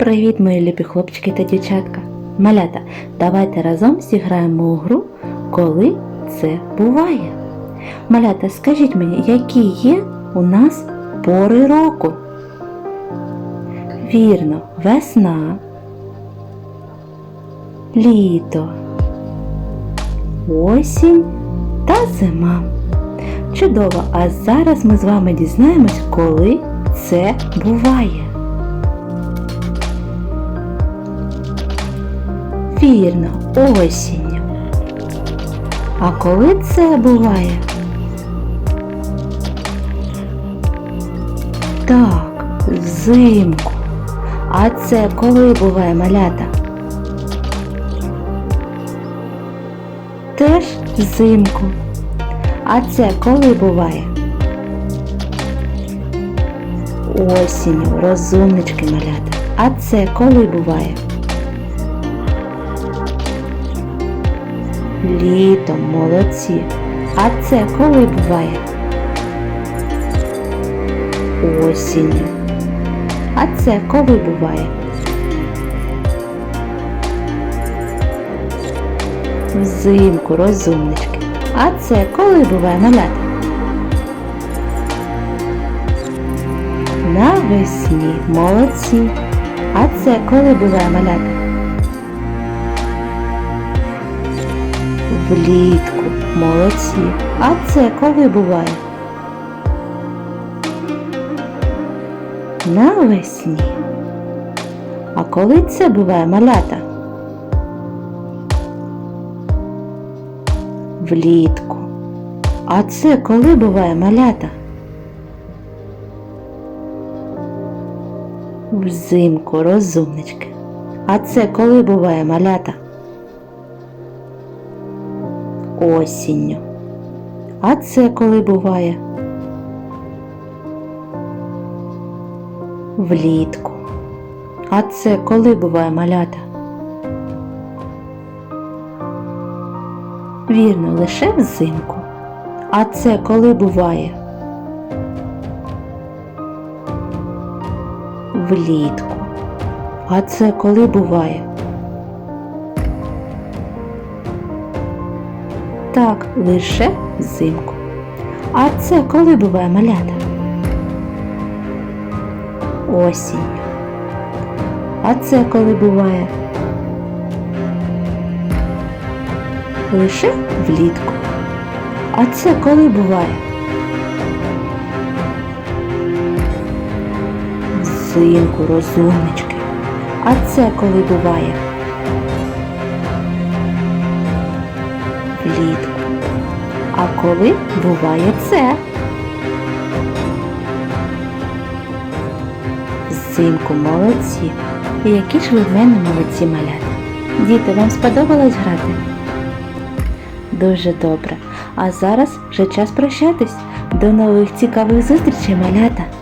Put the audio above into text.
Привіт, мої любі хлопчики та дівчатка. Малята, давайте разом зіграємо у гру, коли це буває. Малята, скажіть мені, які є у нас пори року? Вірно, весна, літо, осінь та зима. Чудово! А зараз ми з вами дізнаємось, коли це буває. Вірно, осінню. А коли це буває? Так, взимку. А це коли буває малята? Теж взимку. А це коли буває? Осінню, розумнички малята. А це коли буває? Літом, молодці. А це коли буває? Осінню. А це коли буває? Взимку, розумнички. А це коли буває малята? Навесні, молодці. А це коли буває малята? Влітку, молодці. А це коли буває? Навесні. А коли це буває малята? Влітку. А це коли буває малята? Взимку, розумнички. А це коли буває малята? Осінню. А це коли буває? Влітку. А це коли буває малята? Вірно, лише взимку. А це коли буває? Влітку. А це коли буває? Так, лише взимку. А це коли буває малята? Осінню. А це коли буває? Лише влітку. А це коли буває? Взимку, розумнички. А це коли буває? Влітку. А коли буває це? Взимку молодці. Які ж ви в мене молодці малята. Діти, вам сподобалось грати? Дуже добре. А зараз вже час прощатись. До нових цікавих зустрічей, малята!